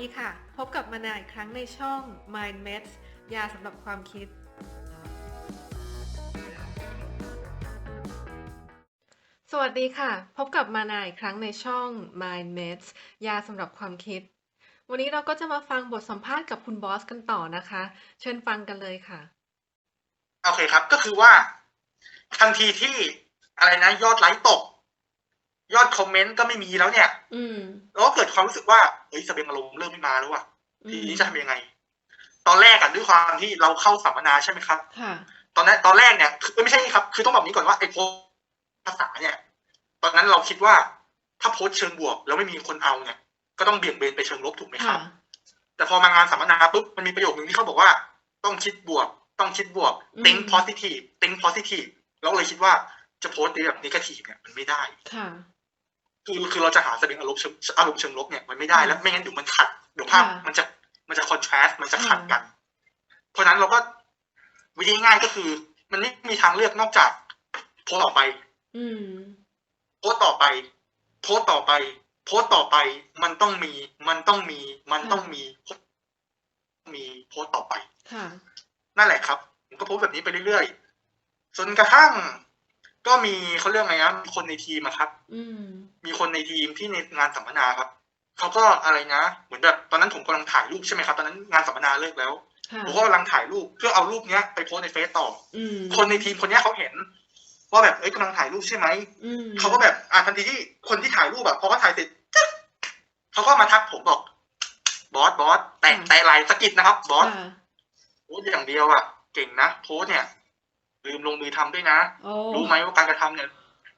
ดีค่ะ พบกับมานาอีกครั้งในช่อง Mind Meds ยาสำหรับความคิด สวัสดีค่ะ พบกับมานาอีกครั้งในช่อง Mind Meds ยาสำหรับความคิด วันนี้เราก็จะมาฟังบทสัมภาษณ์กับคุณบอสกันต่อนะคะ เชิญฟังกันเลยค่ะ โอเคครับ ก็คือว่า ทันทีที่อะไรนะ ยอดไลค์ตก ยอดคอมเมนต์ก็ไม่มีแล้วเนี่ย อืมเราก็เกิดความรู้สึกว่าเฮ้ยสเปงอารมณ์เริ่มไม่มาแล้วว่ะอืทีมนี้จะทำยังไง ตอนแรกอะด้วยความที่เราเข้าสัมมนาใช่ไหมครับค่ะตอนนั้นตอนแรกเนี่ยคือไม่ใช่ครับ คือต้องบอกนี้ก่อนว่าไอ้โพสต์ภาษาเนี่ย ตอนนั้นเราคิดว่าถ้าโพสต์เชิงบวก แล้วไม่มีคนเอาเนี่ย ก็ต้องเบี่ยงเบนไปเชิงลบถูกไหมคค่ะรับ แต่พอมางานสัมมนาปุ๊บมันมีประโยคนึงที่เขาบอกว่า ต้องคิดบวก ต้องคิดบวกอืม think positive think positive เราก็เลยคิดว่าจะโพสต์ในแบบ negative เนี่ยมันไม่ได้ค่ะ คือคือเราจะหาแสดงอารมณ์เชิงอารมณ์เชิงลบเนี่ยมันไม่ได้แล้วไม่งั้นเดี๋ยวมันขัดเดี๋ยวภาพค่ะมันจะมันจะคอนทราสต์มันจะขัดค่ะกัน เพราะฉะนั้นเราก็วิธีง่ายก็คือ มันไม่มีทางเลือกนอกจากโพสต์ต่อไป อืมโพสต์ต่อไป โพสต์ต่อไป โพสต์ต่อไป มันต้องมี มันต้องมี มันต้องมี มีโพสต์ต่อไปค่ะนั่นแหละครับผมก็โพสต์แบบนี้ไปเรื่อยๆจนกระทั่ง ก็มีเขาเรียกไงนะคนในทีมอะครับ อืม มีคนในทีมที่ในงานสัมมนาครับเขาก็อะไรนะเหมือนแบบตอนนั้นผมกำลังถ่ายรูปใช่ไหมครับตอนนั้นงานสัมมนาเลิกแล้วค่ะผมก็กำลังถ่ายรูปเพื่อเอารูปเนี้ยไปโพสต์ในเฟซต่ออืมคนในทีมคนเนี้ยเขาเห็น ว่าแบบเอ้ยกำลังถ่ายรูปใช่ไหมอืมเขาก็แบบอะทันทีที่คนที่ถ่ายรูปแบบพอเขาถ่ายเสร็จจึ๊กเขาก็มาทักผมบอก บอสบอสแตะแตะไหลสะกิดนะครับ บอสค่ะโพสต์อย่างเดียวอะ เก่งนะโพสต์เนี่ย ลืมลงมือทำด้วยนะโอ้รู้ไหมว่าการกระทำเนี่ย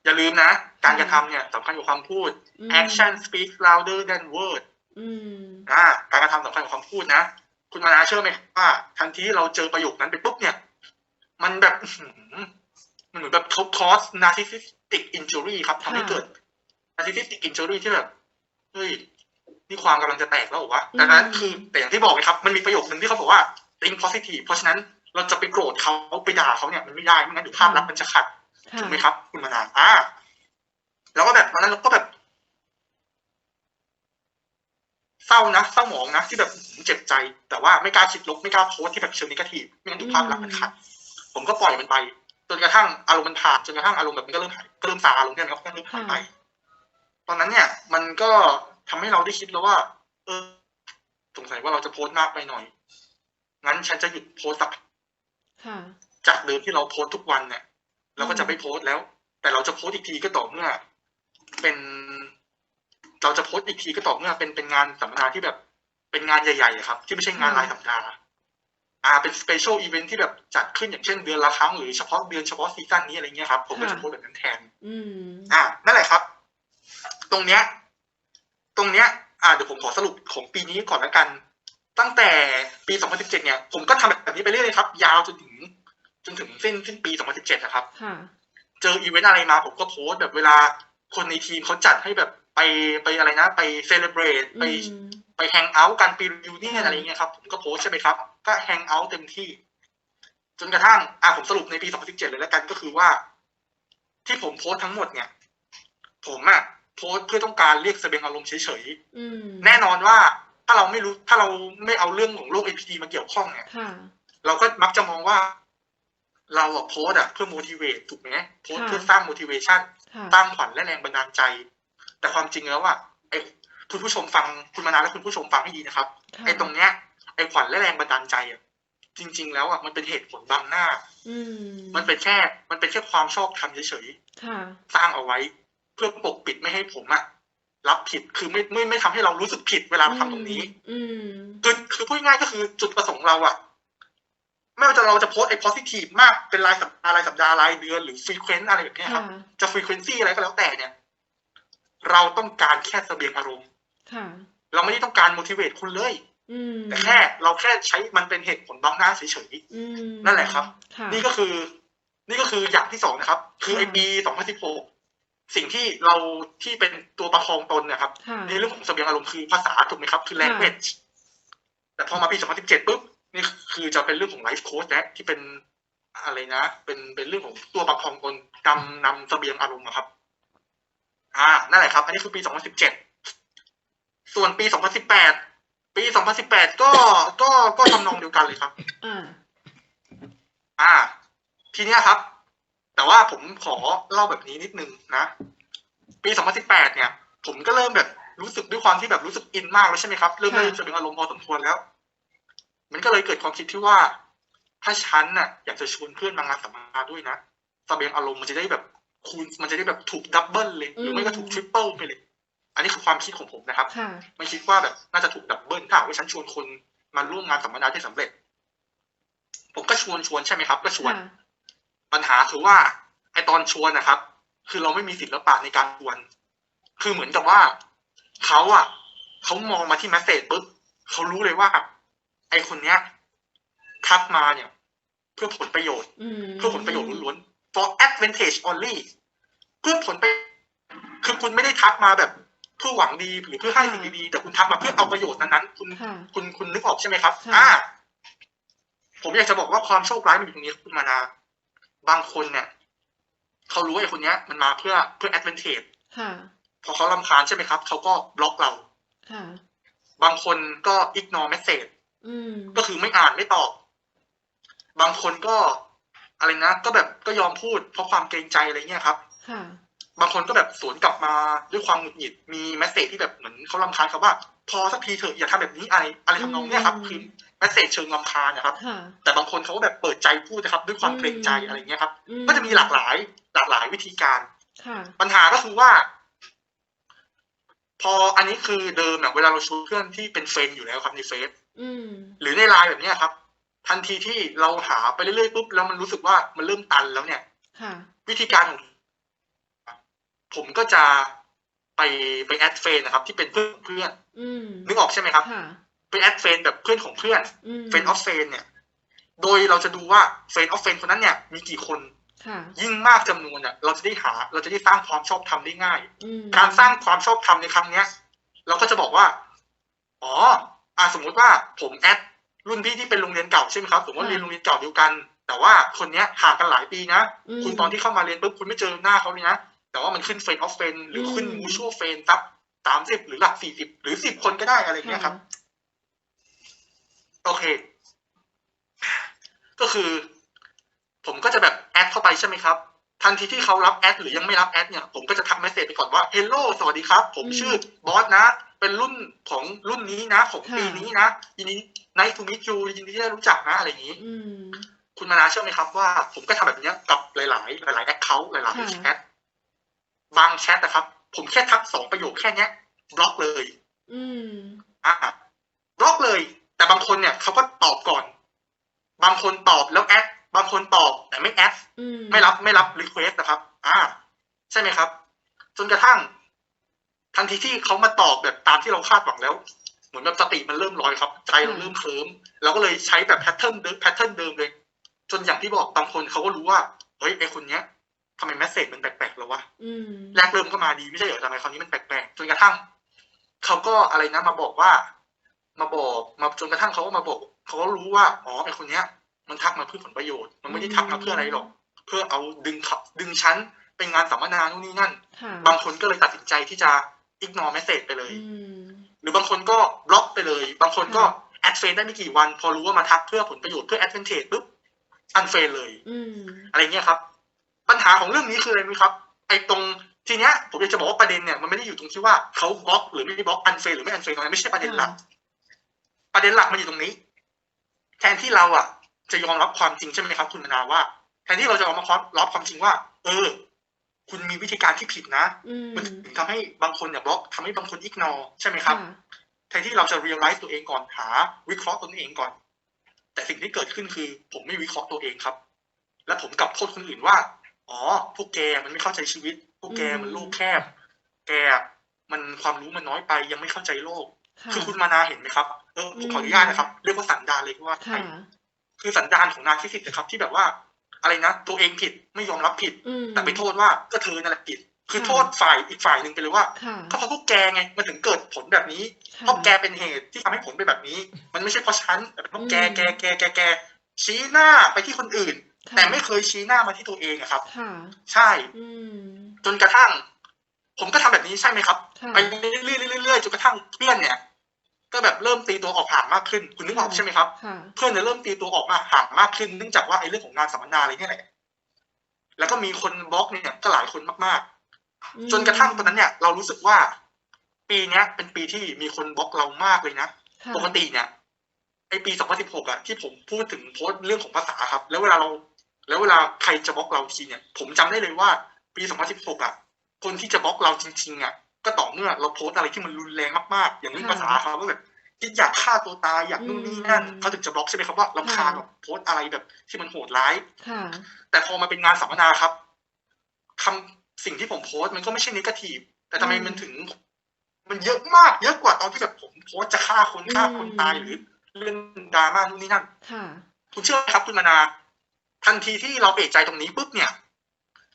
อย่าลืมนะ การกระทำเนี่ยสำคัญกว่าคำพูดอืม action speaks louder than word อืมอ่าการกระทำสำคัญกว่าคำพูดนะ คุณมานาเชื่อไหมว่า ทันทีที่เราเจอประโยคนั้นไปปุ๊บเนี่ย มันแบบอื้อหือมันเหมือนแบบเขาคอส narcissistic injury ครับทำให้เกิด narcissistic injury ที่แบบเฮ้ยนี่ความกำลังจะแตกแล้วเหรอวะแต่นั้นคือแต่อย่างที่บอกเลยครับ มันมีประโยคนึงที่เขาบอกว่า think positive เพราะฉะนั้น เราจะไปโกรธเขาไปด่าเขาเนี่ยมันไม่ได้ไม่งั้นเดี๋ยวภาพลักษณ์มันจะขัดค่ะถูกไหมครับ คุณมานาอ่าแล้วก็แบบตอนนั้นเราก็แบบเศร้านะเศร้าหมองนะที่แบบเจ็บใจ แต่ว่าไม่กล้าคิดลบไม่กล้าโพสต์ที่แบบเชิงนิเกทีฟไม่งั้นเดูภาพลักษณ์มันขัดผมก็ปล่อยมันไปจนกระทั่งอารมณ์มันผ่านจนกระทั่งอารมณ์แบบมันก็เริ่มหายก็เริ่มซาอารมณ์เนี่ยมันก็เริ่มหายไปตอนนั้นเนี่ย มันก็ทำให้เราได้คิดแล้วว่า เออ สงสัยว่าเราจะโพสต์มากไปหน่อยงั้นฉันจะหยุดโพสต์สักค่ะ จากเดิมที่เราโพสต์ทุกวันเนี่ยเราก็จะไม่โพสต์แล้ว แต่เราจะโพสต์อีกทีก็ต่อเมื่อ เป็น เราจะโพสต์อีกทีก็ต่อเมื่อ เป็นเป็นงานสัมมนาที่แบบเป็นงานใหญ่ๆอะครับ ที่ไม่ใช่งานรายสัปดาห์อ่าเป็นสเปเชียลอีเวนท์ที่แบบจัดขึ้นอย่างเช่นเดือนละครั้งหรือเฉพาะเดือนเฉพาะซีซั่นนี้อะไรเงี้ยครับผมก็จะโพสต์แบบนั้นแทนอืมอ่านั่นแหละครับ ตรงเนี้ย ตรงเนี้ย อ่าเดี๋ยวผมขอสรุปของปีนี้ก่อนละกัน ตั้งแต่ปี 2017 เนี่ย ผมก็ทำแบบนี้ไปเรื่อยๆครับ ยาวจนถึง จนถึงสิ้นสิ้นปี 2017นะครับค่ะเจออีเวนต์อะไรมาผมก็โพสต์แบบเวลาคนในทีมเขาจัดให้แบบไปไปอะไรนะ ไปเซเลบรตไปอืมไปแฮงเอาท์กันปีรีวิวเนี่ยค่ะอะไรเงี้ยครับผมก็โพสต์ใช่ไหมครับ ก็แฮงเอาท์เต็มที่ จนกระทั่ง อ่าผมสรุปในปี 2017 เลยแล้วกันก็คือว่า ที่ผมโพสต์ทั้งหมดเนี่ย ผมอะโพสต์เพื่อต้องการเรียกแสดงอารมณ์เฉยอืมๆแน่นอนว่าถ้าเราไม่รู้ถ้าเราไม่เอาเรื่องของโรค APD มาเกี่ยวข้องเนี่ยค่ะเราก็มักจะมองว่า เราอะโพสต์อะเพื่อ motivate ถูกไหมโพสต์ค่ะเพื่อสร้าง motivation ค่ะสร้างขวัญและแรงบันดาลใจ แต่ความจริงแล้วอะไอคุณผู้ชมฟังคุณมานาและคุณผู้ชมฟังให้ดีนะครับค่ะไอตรงเนี้ยไอขวัญและแรงบันดาลใจอะจริง ๆ แล้วอะมันเป็นเหตุผลบังหน้าอืมมันเป็นแค่ มันเป็นแค่ความชอบธรรมเฉยค่ะๆสร้างเอาไว้ เพื่อปกปิดไม่ให้ผมอะรับผิดคือไม่ไม่ไม่ทำให้เรารู้สึกผิดเวลาเราทำตรงนี้ อืมคือคือพูดง่ายๆก็คือจุดประสงค์เราอะ ไม่ว่าจะเราจะโพสไอ้ positive มากเป็นรายสัปดาห์รายสัปดาห์รายเดือนหรือ frequent อะไรแบบเนี้ยคค่ะรับ จะ frequency อะไรก็แล้วแต่เนี่ย เราต้องการแค่เสบียงอารมณ์ค่ะเราไม่ได้ต้องการ motivate คุณเลยอืมแต่แค่เราแค่ใช้มันเป็นเหตุผลบังหน้าเฉยอืมนั่นแหละครับค่ะๆนี่ก็คือ นี่ก็คืออย่างที่สองนะครับ คือไอค่ะปี2016สิ่งที่เราที่เป็นตัวประคองตนเนี่ยครับค่ะในเรื่องของเสบียงอารมณ์คือภาษาถูกไหมครับ คือ language แต่พอมาปี2017ปุ๊บ นี่คือจะเป็นเรื่องของ life coach และที่เป็นอะไรนะ เป็นเป็นเรื่องของตัวประคองตนนำนำเสบียงอารมณ์นะครับ อ่า นั่นแหละครับ อันนี้คือปี 2017 ส่วนปี 2018 ปี 2018 ก็ก็ก็ทำนองเดียวกันเลยครับอ่าอ่า ทีเนี้ยครับ แต่ว่าผมขอเล่าแบบนี้นิดนึงนะ ปี 2018 เนี่ย ผมก็เริ่มแบบรู้สึกด้วยความที่แบบรู้สึกอินมากแล้วใช่ไหมครับ เริ่มค่ะเริ่มจะเป็นอารมณ์พอสมควรแล้ว มันก็เลยเกิดความคิดที่ว่า ถ้าฉันน่ะ อยากจะชวนเพื่อนมางานสัมมนาด้วยนะแสดงอารมณ์มันจะได้แบบคูณมันจะได้แบบถูกดับเบิลเลย หรือไม่ก็ถูกทริปเปิลไปเลย อันนี้คือความคิดของผมนะครับค่ะไม่คิดว่าแบบน่าจะถูกดับเบิลถ้าหากว่าฉันชวนคนมาร่วมงานสัมมนาที่สำเร็จ ผมก็ชวนชวนใช่ไหมครับ ก็ชวนค่ะปัญหาคือว่า ไอตอนชวนนะครับ คือเราไม่มีศิลปะในการชวน คือเหมือนกับว่าเขาอะเขามองมาที่แมสเซจปุ๊บเขารู้เลยว่า ไอคนเนี้ยทักมาเนี่ย เพื่อผลประโยชน์อืมเพื่อผลประโยชน์ล้วนๆ for advantage only เพื่อผลไปคือคุณไม่ได้ทักมาแบบเพื่อหวังดีหรือเพื่อให้สิ่งดีๆแต่คุณทักมาเพื่อเอาประโยชน์นั้นๆคุณค่ะคุณคุณนึกออกใช่ไหมครับค่ะอ่าผมอยากจะบอกว่าความโชคร้ายมันอยู่ตรงนี้คุณมานาบางคนเนี่ยเขารู้ไอ้คนเนี้ย มันมาเพื่อเพื่อ advantage ค่ะพอเขาลำคาญใช่ไหมครับ เขาก็บล็อกเราค่ะบางคนก็ ignore message อืม ก็คือไม่อ่านไม่ตอบ บางคนก็อะไรนะก็แบบก็ยอมพูดเพราะความเกรงใจอะไรเงี้ยครับ ค่ะ บางคนก็แบบสวนกลับมาด้วยความหงุดหงิดมีแมสเซจที่แบบเหมือนเขาลำคาญเขาว่า พอสักทีเถอะอย่าทำแบบนี้อะไรอะไรทำนองเนี้ยครับอืมคือแมสเซจเชิงลำคาญนะครับ ค่ะ แต่บางคนเขาก็แบบเปิดใจพูดนะครับ ด้วยความอืมเกรงใจอะไรเงี้ยครับ อืก็จะมีหลากหลาย หลากหลายวิธีการ ค่ะ ปัญหาก็คือว่า พออันนี้คือเดิมเนี่ยเวลาเราชวนเพื่อนที่เป็นเฟรนด์อยู่แล้วครับในเฟซ อืม หรือในไลน์แบบเนี้ยครับ ทันทีที่เราหาไปเรื่อยๆปุ๊บแล้วมันรู้สึกว่ามันเริ่มตันแล้วเนี่ย ค่ะ วิธีการของผมก็จะไปไปแอดเฟรนด์นะครับ ที่เป็นเพื่อนของเพื่อนอืมนึกออกใช่ไหมครับ ค่ะ ไปแอดเฟรนด์แบบเพื่อนของเพื่อนอืมเฟรนด์ออฟเฟรนด์เนี่ย โดยเราจะดูว่าเฟรนด์ออฟเฟรนด์คนนั้นเนี่ยมีกี่คนค่ะ ยิ่งมากจำนวนเนี่ยเราจะได้หาเราจะได้สร้างความชอบธรรมได้ง่าย อืมการสร้างความชอบธรรมในครั้งเนี้ย เราก็จะบอกว่า อ๋อ อ่าสมมุติว่าผมแอดรุ่นพี่ที่เป็นโรงเรียนเก่าใช่ไหมครับสมมติว่าเรียนโรงเรียนเก่าเดียวกัน แต่ว่าคนเนี้ยห่างกันหลายปีนะอืมคุณตอนที่เข้ามาเรียนปุ๊บคุณไม่เจอหน้าเขาเลยนะ แต่ว่ามันขึ้นเฟรนออฟเฟนหรือขึ้นอืมมูชัวเฟนสักสามสิบหรือหลักสี่สิบหรือสิบคนก็ได้อะไรเงี้ยครับ โอเค ก็คือ ผมก็จะแบบแอดเข้าไปใช่ไหมครับทันทีที่เขารับแอดหรือยังไม่รับแอดเนี่ยผมก็จะทักเมสเซจไปก่อนว่าเฮลโลสวัสดีครับ ผมอืมชื่อบอสนะ เป็นรุ่นของรุ่นนี้นะของค่ะปีนี้นะยินดีไนทูมิจูยินดีที่ได้รู้จักนะอะไรอย่างนี้อืมคุณมานาเชื่อไหมครับว่า ผมก็ทำแบบเนี้ยกับหลาย ๆ หลายๆแอคเคาท์หลายค่ะๆแชทบางแชทนะครับ ผมแค่ทักสองประโยคแค่เนี้ยบล็อกเลย อืมอะบล็อกเลย แต่บางคนเนี่ยเขาก็ตอบก่อน บางคนตอบแล้วแอดบางคนตอบแต่ไม่แอดอืมไม่รับไม่รับรีเควสนะครับ อ่า ใช่ไหมครับ จนกระทั่ง ทันทีที่เขามาตอบแบบตามที่เราคาดหวังแล้ว เหมือนแบบสติมันเริ่มลอยครับ ใจเราเริ่มเคลิ้มเราก็เลยใช้แบบแพทเทิร์นเดิมแพทเทิร์นเดิมเลย จนอย่างที่บอกบางคนเขาก็รู้ว่าเฮ้ยไอคนเนี้ยทำไมแมสเซจมันแปลกๆแล้ววะอืมแรกเริ่มก็มาดีไม่ใช่เหรอทำไมคราวนี้มันแปลกๆจนกระทั่งเขาก็อะไรนะมาบอกว่า มาบอกมาจนกระทั่งเขาก็มาบอกเขาก็รู้ว่าอ๋อไอคนเนี้ย มันทักมาเพื่อผลประโยชน์ มันไม่ได้ทักมาเพื่ออะไรหรอก เพื่อเอาดึงขับดึงชั้นไปงานสัมมนานู่นนี่นั่นค่ะบางคนก็เลยตัดสินใจที่จะ ignore message ไปเลยอืมหรือบางคนก็บล็อกไปเลย บางคนก็ค่ะแอดเฟนได้ไม่กี่วัน พอรู้ว่ามาทักเพื่อผลประโยชน์เพื่อ advantage ปุ๊บอันเฟนเลยอืมอะไรเงี้ยครับ ปัญหาของเรื่องนี้คืออะไรไหมครับ ไอ้ตรงทีเนี้ยผมอยากจะบอกว่าประเด็นเนี่ยมันไม่ได้อยู่ตรงที่ว่าเขาบล็อกหรือไม่ได้บล็อกอันเฟนหรือไม่อันเฟนตรงนั้นไม่ใช่ประเด็นหลัก ประเด็นหลักมันอยู่ตรงนี้ แทนที่เราอะจะยอมรับความจริงใช่ไหมครับ คุณมนาว่า แทนที่เราจะยอมรับความจริงว่า เออ คุณมีวิธีการที่ผิดนะอืมมันถึงทำให้บางคนเนี่ยบล็อกทำให้บางคนอิกนอใช่ไหมครับค่ะแทนที่เราจะ realize ตัวเองก่อนหา วิเคราะห์ตนเองก่อน แต่สิ่งที่เกิดขึ้นคือ ผมไม่วิเคราะห์ตัวเองครับ และผมกลับโทษคนอื่นว่า อ๋อ พวกแกมันไม่เข้าใจชีวิต พวกแกมันโลกแคบ แกมันความรู้มันน้อยไปยังไม่เข้าใจโลกค่ะคือคุณมานาเห็นไหมครับ เออผมขออนุญาตนะครับ เรียกว่าสันดานเลยก็ว่าค่ะได้คือสันดานของนาคิสิตนะครับ ที่แบบว่า อะไรนะตัวเองผิดไม่ยอมรับผิดอืมแต่ไปโทษว่าก็เธอนั่นแหละผิด คือค่ะโทษฝ่ายอีกฝ่ายหนึ่งไปเลยว่าค่ะก็เพราะพวกแกไงมันถึงเกิดผลแบบนี้เพราะแกเป็นเหตุที่ทำให้ผลเป็นแบบนี้ มันไม่ใช่เพราะฉันแต่เป็นเพราะแกอืมแกแกแกแกชี้หน้าไปที่คนอื่นค่ะแต่ไม่เคยชี้หน้ามาที่ตัวเองอะครับค่ะใช่อืมจนกระทั่ง ผมก็ทำแบบนี้ใช่ไหมครับค่ะไปเรื่อยๆเรื่อยๆเรื่อยๆจนกระทั่งเพื่อนเนี่ย ก็แบบเริ่มตีตัวออกห่างมากขึ้น คุณนึกออกใช่ไหมครับค่ะเพื่อนเนี่ยเริ่มตีตัวออกมาห่างมากขึ้น เนื่องจากว่าไอ้เรื่องของงานสัมมนาอะไรเนี่ยแหละแล้วก็มีคนบล็อกเนี่ยก็หลายคนมากๆ จนกระทั่งตอนนั้นเนี่ย เรารู้สึกว่า ปีเนี้ย เป็นปีที่มีคนบล็อกเรามากเลยนะค่ะปกติเนี่ยไอปี 2016อะที่ผมพูดถึงโพสต์เรื่องของภาษาครับ แล้วเวลาเรา แล้วเวลาใครจะบล็อกเราทีเนี่ย ผมจำได้เลยว่า ปี 2016อะคนที่จะบล็อกเราจริงๆอะ ก็ต่อเมื่อเราโพสต์อะไรที่มันรุนแรงมากๆ อย่างเรื่องภาษาครับว่าแบบคิดอยากฆ่าตัวตายอยากนู่นนี่นั่นเขาถึงจะบล็อกใช่ไหมครับว่าลำคาญแบบโพสต์อะไรแบบที่มันโหดร้ายค่ะแต่พอมาเป็นงานสัมมนาครับคำสิ่งที่ผมโพสต์มันก็ไม่ใช่นิเกทีฟแต่ทำไมมันถึง มันเยอะมาก เยอะกว่าตอนที่แบบผมโพสต์จะฆ่าคนฆ่าคนตายหรือเรื่องดราม่านู่นนี่นั่นค่ะคุณเชื่อไหมครับ คุณมานา ทันทีที่เราเอะใจตรงนี้ปุ๊บเนี่ย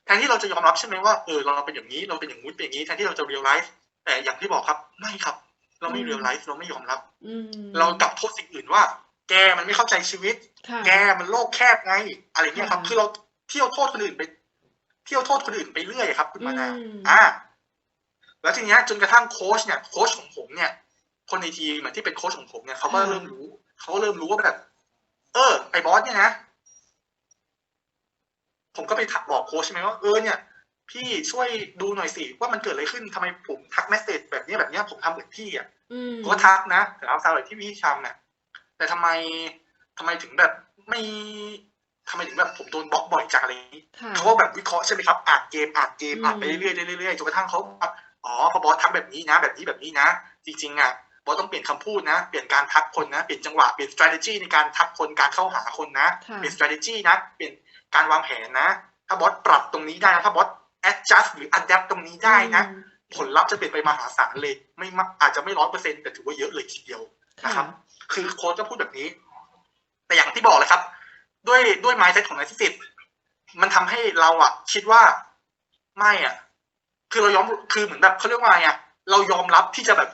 แทนที่เราจะยอมรับใช่ไหมว่าเออเราเป็นอย่างนี้เราเป็นอย่างงู้นเป็นอย่างนี้แทนที่เราจะเรียลไลซ์แต่อย่างที่บอกครับไม่ครับ เราไม่อืมเรียลไลซ์เราไม่ยอมรับอืมเรากลับโทษสิ่งอื่นว่า แกมันไม่เข้าใจชีวิตค่ะแกมันโลกแคบไง อะไรเงี้ยครับค่ะคือเราเที่ยวโทษคนอื่นไป เที่ยวโทษคนอื่นไปเรื่อยครับคุณมานาอืมอ่าแล้วทีเนี้ยจนกระทั่งโค้ชเนี่ยโค้ชของผมเนี่ย คนในทีมอะที่เป็นโค้ชของผมเนี่ยเขาก็เริ่มรู้เขาก็เริ่มรู้ว่าแบบ เออไอ้บอสเนี่ยนะ ผมก็ไปถักบอกโค้ชใช่ไหมว่าเออเนี่ย พี่ช่วยดูหน่อยสิว่ามันเกิดอะไรขึ้นทำไมผมทักเมสเซจแบบเนี้ยแบบเนี้ยผมทำเหมือนพี่อะอืมผมก็ทักนะแต่เอาซาเลยที่พี่ทำเนี่ยแต่ทำไมทำไมถึงแบบไม่ทำไมถึงแบบผมโดนบล็อกบ่อยจังอะไรอย่างนี้ค่ะเขาก็แบบวิเคราะห์ใช่ไหมครับอ่านเกมอ่านเกมอืมอ่านไปเรื่อยๆเรื่อยๆจนกระทั่งเขาบอกอ๋อพอบอสทักแบบนี้นะ แบบนี้แบบนี้นะ จริงๆอะบอสต้องเปลี่ยนคำพูดนะ เปลี่ยนการทักคนนะ เปลี่ยนจังหวะ เปลี่ยน strategy ในการทักคน การเข้าหาคนนะค่ะเปลี่ยน strategy นะ เปลี่ยน การวางแผนนะ ถ้าบอสปรับตรงนี้ได้นะถ้าบอส adjust หรือ adapt ตรงนี้ได้นะอืมผลลัพธ์จะเปลี่ยนไปมหาศาลเลย ไม่มากอาจจะไม่ร้อยเปอร์เซ็นต์แต่ถือว่าเยอะเลยทีเดียวค่ะนะครับ คือโค้ชก็พูดแบบนี้ แต่อย่างที่บอกเลยครับ ด้วยด้วย mindset ของนักสิทธิ์มันทำให้เราอะคิดว่าไม่อะคือเรายอมคือเหมือนแบบเขาเรียกว่าไงอะเรายอมรับที่จะแบบ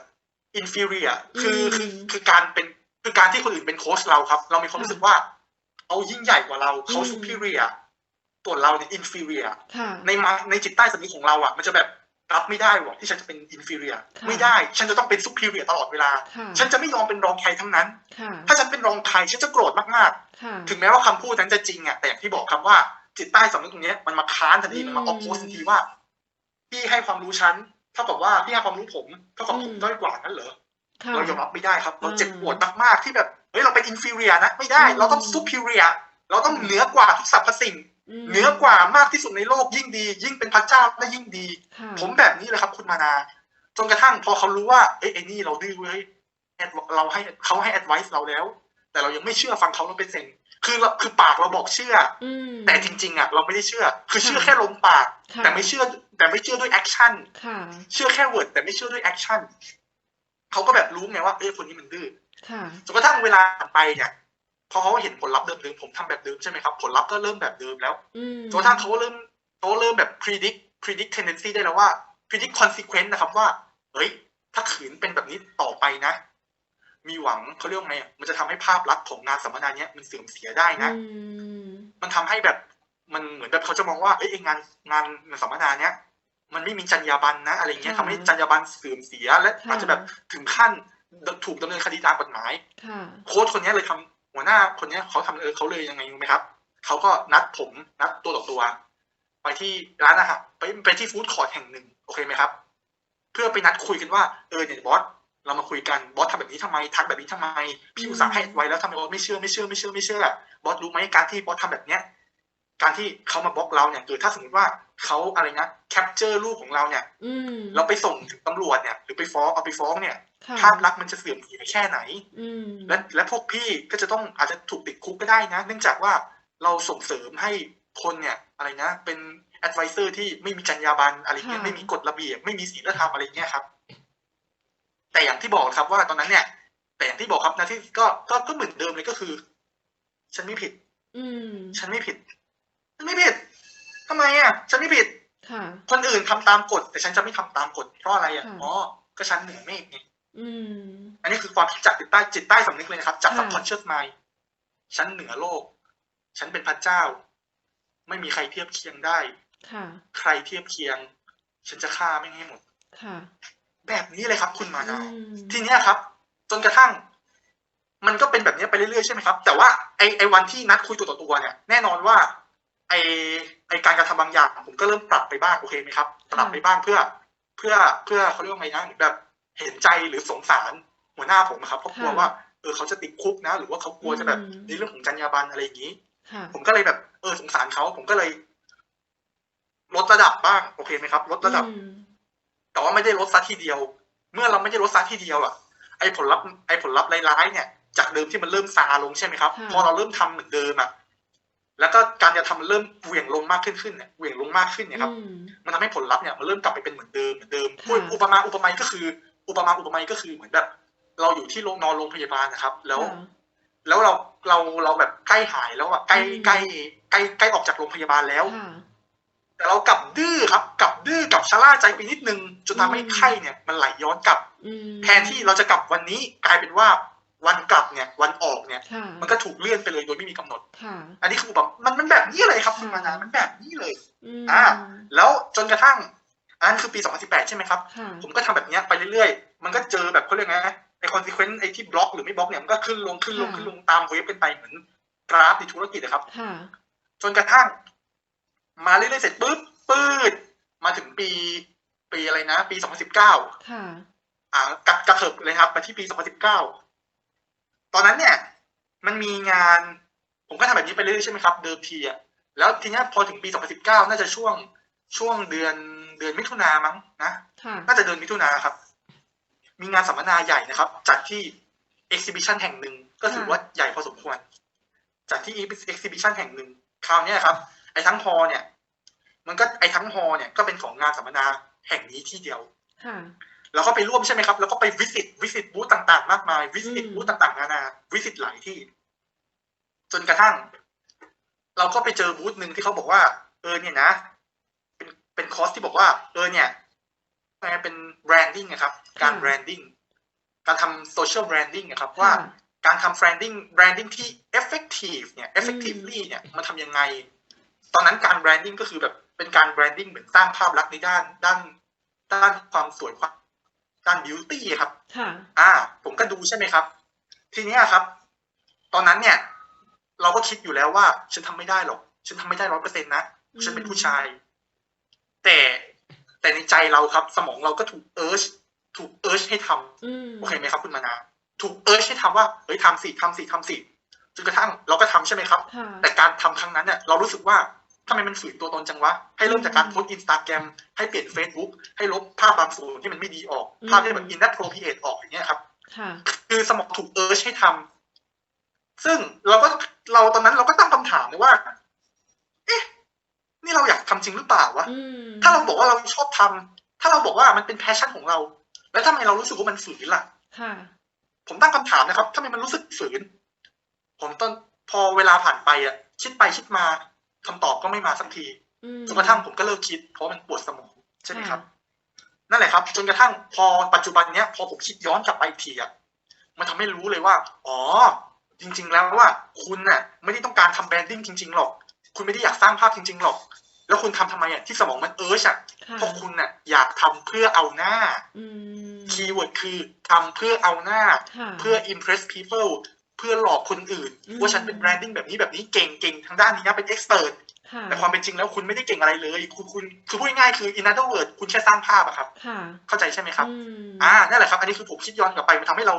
inferior คือคืออืมคือการเป็นคือการที่คนอื่นเป็นโค้ชเราครับ เรามีความรู้สึกว่า เขายิ่งใหญ่กว่าเราเขาอืม superior ส่วนเราเนี่ย inferior ค่ะในมาในจิตใต้สำนึกของเราอะมันจะแบบรับไม่ได้หรอกที่ฉันจะเป็น inferior ค่ะไม่ได้ ฉันจะต้องเป็น superior ตลอดเวลาค่ะฉันจะไม่ยอมเป็นรองใครทั้งนั้นค่ะถ้าฉันเป็นรองใครฉันจะโกรธมากค่ะๆถึงแม้ว่าคำพูดนั้นจะจริงอะแต่อย่างที่บอกครับว่าจิตใต้สำนึกตรงเนี้ยมันมาค้านทันทีอืมมันมาออฟโพสทันทีว่าพี่ให้ความรู้ฉันเท่ากับว่าพี่ให้ความรู้ผมเท่ากับผมอืมด้อยกว่านั้นเหรอค่ะเรายอมรับไม่ได้ครับ เราเจ็บอืมปวดมากๆที่แบบ เฮ้ยเราเป็น inferior นะไม่ได้อืมเราต้อง superior เราต้องเหนือกว่าทุกสรรพสิ่งมเหนือกว่ามากที่สุดในโลกยิ่งดี ยิ่งเป็นพระเจ้าและยิ่งดีค่ะผมแบบนี้เลยครับ คุณมานา จนกระทั่งพอเขารู้ว่าเอ้ยไอ้นี่เราดื้อเว้ยแอดเราให้เขาให้ advice เราแล้ว แต่เรายังไม่เชื่อฟังเขาเราเป็นเซนคือเราคือปากเราบอกเชื่ออืมแต่จริง ๆอะเราไม่ได้เชื่อ คือเชื่อค่ะแค่ลมปากค่ะแต่ไม่เชื่อ แต่ไม่เชื่อด้วยแอคชั่นค่ะเชื่อแค่ word แต่ไม่เชื่อด้วยแอคชั่นเขาก็แบบรู้ไงว่าเอ้ยคนนี้มันดื้อค่ะ จนกระทั่งเวลาผ่านไปเนี่ยพอเขาเห็นผลลัพธ์เดิมๆผมทำแบบเดิมใช่ไหมครับผลลัพธ์ก็เริ่มแบบเดิมแล้วอืมจนกระทั่งเขาเริ่มเขาเริ่มแบบ predict predict tendency ได้แล้วว่า predict consequence นะครับว่าเฮ้ยถ้าขืนเป็นแบบนี้ต่อไปนะ มีหวังเขาเรียกว่าไงอะมันจะทำให้ภาพลักษณ์ของงานสัมมนาเนี้ยมันเสื่อมเสียได้นะอืมมันทำให้แบบมันเหมือนแบบเขาจะมองว่าเอ้ยไอ้งานงานงานสัมมนาเนี้ยมันไม่มีจรรยาบรรณนะอะไรเงี้ยค่ะทำให้จรรยาบรรณเสื่อมเสียและค่ะอาจจะแบบถึงขั้น ถูกดำเนินคดีตามกฎหมายค่ะโค้ชคนนี้เลยทำหัวหน้าคนนี้เขาทำเออเขาเลยยังไงรู้ไหมครับเขาก็นัดผมนัดตัวต่อตัว ไปที่ร้านอาหารไปไปที่ฟู้ดคอร์ทแห่งหนึ่งโอเคไหมครับ เพื่อไปนัดคุยกันว่าเออเนี่ยบอสเรามาคุยกันบอสทำแบบนี้ทำไมทักแบบนี้ทำไมพี่อุตส่าห์ให้ไว้แล้วทำไมบอสไม่เชื่อไม่เชื่อไม่เชื่อไม่เชื่อบอสรู้ไหมการที่บอสทำแบบเนี้ย การที่เขามาบล็อกเราเนี่ยคือถ้าสมมติว่าเขาอะไรนะแคปเจอร์รูปของเราเนี่ยอืมเราไปส่งถึงตำรวจเนี่ย หรือไปฟ้องเอาไปฟ้องเนี่ยค่ะภาพลักษณ์มันจะเสื่อมเสียแค่ไหนอืมและและพวกพี่ก็จะต้องอาจจะถูกติดคุกก็ได้นะ เนื่องจากว่าเราส่งเสริมให้คนเนี่ยอะไรนะ เป็น advisor ที่ไม่มีจรรยาบรรณอะไรเงี้ยค่ะไม่มีกฎระเบียบไม่มีศีลธรรมอะไรเงี้ยครับ แต่อย่างที่บอกครับว่าตอนนั้นเนี่ย แต่อย่างที่บอกครับนะที่ก็ก็ก็เหมือนเดิมเลยก็คือ ฉันไม่ผิด อืมฉันไม่ผิดฉัน ไม่ผิดทำไมอะ ฉันไม่ผิดค่ะคนอื่นทำตามกฎ แต่ฉันจะไม่ทำตามกฎเพราะอะไรอะค่ะอ๋อก็ฉันเหนือเมฆไงอืมอันนี้คือความคิดจากจิตใต้จิตใต้สำนึกเลยนะครับ จากค่ะ subconscious mind ฉันเหนือโลก ฉันเป็นพระเจ้า ไม่มีใครเทียบเคียงได้ค่ะใครเทียบเคียง ฉันจะฆ่าไม่งให้หมดค่ะแบบนี้เลยครับ คุณมานาอืมทีเนี้ยครับ จนกระทั่ง มันก็เป็นแบบนี้ไปเรื่อยๆใช่ไหมครับ แต่ว่าไอไอวันที่นัดคุยตัวต่อตัวเนี่ย แน่นอนว่า ไอไอการกระทำบางอย่าง ผมก็เริ่มปรับไปบ้างโอเคไหมครับปรับไปบ้างเพื่อ เพื่อเพื่อเขาเรียกว่าไงนะเหมือนแบบเห็นใจหรือสงสารหัวหน้าผมอะครับเพราะกลัวค่ะว่าเออเขาจะติดคุกนะ หรือว่าเขากลัวจะแบบอืมในเรื่องของจรรยาบรรณอะไรอย่างนี้ค่ะผมก็เลยแบบ เออสงสารเขาผมก็เลย ลดระดับบ้างโอเคไหมครับ ลดระดับอืมแต่ว่าไม่ได้ลดซะทีเดียว เมื่อเราไม่ได้ลดซะทีเดียวอะไอ้ผลลัพธ์ไอ้ผลลัพธ์ร้ายๆเนี่ยจากเดิมที่มันเริ่มซาลงใช่ไหมครับค่ะพอเราเริ่มทำเหมือนเดิมอะ แล้วก็การจะทำมันเริ่มเหวี่ยงลงมากขึ้นขึ้นเนี่ยเหวี่ยงลงมากขึ้นเนี่ยครับอืมมันทำให้ผลลัพธ์เนี่ยมันเริ่มกลับไปเป็นเหมือนเดิมเหมือนเดิมค่ะพูดอุปมาอุปไมยก็คือ อุปมาอุปไมยก็คือเหมือนแบบ เราอยู่ที่โรงนอนโรงพยาบาลนะครับ แล้วค่ะแล้วเราเราเราแบบใกล้หายแล้วอะใกล้อืมใกล้ใกล้ใกล้ออกจากโรงพยาบาลแล้วค่ะแต่เรากลับดื้อครับกลับดื้อกลับชะล่าใจไปนิดนึงจนทำให้อืมไข้เนี่ย มันไหลย้อนกลับอืมแทนที่เราจะกลับวันนี้กลายเป็นว่า วันกลับเนี่ยวันออกเนี่ยค่ะมันก็ถูกเลื่อนไปเลยโดยไม่มีกำหนดค่ะอันนี้คือแบบมันมันแบบนี้เลยครับคุณค่ะมานามันแบบนี้เลยอืมอ่าแล้วจนกระทั่งอันนั้นคือปี 2018 ใช่ไหมครับค่ะผมก็ทำแบบเนี้ยไปเรื่อยๆ มันก็เจอแบบเขาเรียกไงไอคอนซีเควนต์ไอที่บล็อกหรือไม่บล็อกเนี่ยมันก็ขึ้นลงขึ้นลงค่ะขึ้นลงตามเวฟเป็นไปเหมือนกราฟในธุรกิจนะครับค่ะจนกระทั่ง มาเรื่อยๆเสร็จปุ๊บปืดมาถึงปี ปีอะไรนะ ปี 2019 ค่ะ อ่ากระกระเถิบเลยครับมาที่ปี 2019 ตอนนั้นเนี่ย มันมีงาน ผมก็ทำแบบนี้ไปเรื่อยๆใช่ไหมครับ เดิมทีอะแล้วทีเนี้ยพอถึงปี 2019 น่าจะช่วงช่วงเดือนเดือนมิถุนามั้งนะค่ะน่าจะเดือนมิถุนาครับ มีงานสัมมนาใหญ่นะครับ จัดที่ exhibition แห่งหนึ่งก็ถือว่าใหญ่พอสมควร จัดที่ exhibition แห่งหนึ่งคราวเนี้ยครับ ไอ้ทั้งฮอเนี่ย มันก็ไอ้ทั้งฮอเนี่ยก็เป็นของงานสัมมนาแห่งนี้ที่เดียวค่ะ แล้วก็ไปร่วมใช่ไหมครับ แล้วก็ไปวิสิตวิสิตบูธต่างๆ มากมาย วิสิตอืมบูธต่างๆนานาวิสิตหลายที่ จนกระทั่ง เราก็ไปเจอบูธหนึ่งที่เขาบอกว่า เออเนี่ยนะ เป็นเป็นคอร์สที่บอกว่า เออเนี่ยมันเป็นแบรนดิ้งนะครับ การแบรนดิ้งการทำโซเชียลแบรนดิ้งนะครับว่าค่ะการทำแบรนดิ้งแบรนดิ้งที่ effective เนี่ย effectively เนี่ยมันทำยังไง ตอนนั้นการแบรนดิ้งก็คือแบบเป็นการแบรนดิ้งเหมือนสร้างภาพลักษณ์ในด้านด้าน ด้านความสวยความ ด้านบิวตี้ครับ ค่ะ อ่า ผมก็ดูใช่ไหมครับ ทีเนี้ยครับ ตอนนั้นเนี่ย เราก็คิดอยู่แล้วว่า ฉันทำไม่ได้หรอก ฉันทำไม่ได้ร้อยเปอร์เซ็นต์นะ ฉันเป็นผู้ชาย แต่แต่ในใจเราครับ สมองเราก็ถูกเอิร์ชถูกเอิร์ชให้ทำอืมโอเคไหมครับคุณมานา ถูกเอิร์ชให้ทำว่า เฮ้ยทำสิทำสิทำสิจนกระทั่งเราก็ทำใช่ไหมครับค่ะแต่การทำครั้งนั้นเนี่ยเรารู้สึกว่า ทำไมมันฝืนตัวตนจังวะ ให้เริ่มจากการโพสต์อินสตาแกรมให้เปลี่ยน Facebook ให้ลบภาพบางส่วนที่มันไม่ดีออกอืมภาพที่แบบ inappropriate ออกอย่างเงี้ยครับค่ะคือสมองถูกเอิร์ชให้ทำซึ่งเราก็เราตอนนั้นเราก็ตั้งคำถามเลยว่า เอ๊ะ นี่เราอยากทำจริงหรือเปล่าวะอืมถ้าเราบอกว่าเราชอบทำถ้าเราบอกว่ามันเป็นแพชชั่นของเรา แล้วทำไมเรารู้สึกว่ามันฝืนล่ะค่ะผมตั้งคำถามนะครับทำไมมันรู้สึกฝืน ผมตอนพอเวลาผ่านไปอะ คิดไปคิดมา คำตอบก็ไม่มาสักทีอืมจนกระทั่งผมก็เลิกคิด เพราะมันปวดสมองใช่ไหมครับ นั่นแหละครับ จนกระทั่งพอปัจจุบันเนี้ย พอผมคิดย้อนกลับไปอีกทีอะมันทำให้รู้เลยว่า อ๋อ จริง ๆ แล้วว่า คุณน่ะ ไม่ได้ต้องการทำแบรนดิ้งจริง ๆ หรอก คุณไม่ได้อยากสร้างภาพจริง ๆ หรอก แล้วคุณทำทำไมอะที่สมองมันเอิร์ชอะค่ะเพราะคุณน่ะ อยากทำเพื่อเอาหน้าอืมคีย์เวิร์ดคือทำเพื่อเอาหน้าค่ะเพื่อ impress people เพื่อหลอกคนอื่นอืมว่าฉันเป็นแบรนดิ้งแบบนี้แบบนี้เก่งเก่งทางด้านนี้นะเป็น expert ค่ะแต่ความเป็นจริงแล้วคุณไม่ได้เก่งอะไรเลย คุณคุณคือพูดง่ายๆคือ in other word คุณแค่สร้างภาพอะครับค่ะเข้าใจใช่ไหมครับอืมอ่านั่นแหละครับ อันนี้คือผมคิดย้อนกลับไปมันทำให้เรา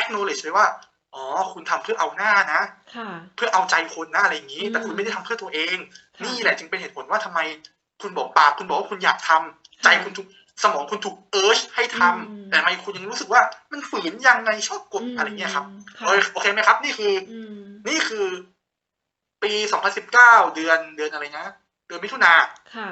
acknowledge เลยว่า อ๋อ คุณทำเพื่อเอาหน้านะค่ะเพื่อเอาใจคนนะอะไรอย่างนี้อืมแต่คุณไม่ได้ทำเพื่อตัวเองค่ะนี่แหละจึงเป็นเหตุผลว่าทำไม คุณบอกปากคุณบอกว่าคุณอยากทำใจคุณถูก สมองคุณถูกเอิร์ชให้ทำอืมแต่ทำไมคุณยังรู้สึกว่ามันฝืนยังไงชอบกดอะไรเงี้ยครับค่ะโอเคโอเคไหมครับ นี่คืออืมนี่คือ ปี2019เดือนเดือนอะไรนะเดือนมิถุนาค่ะ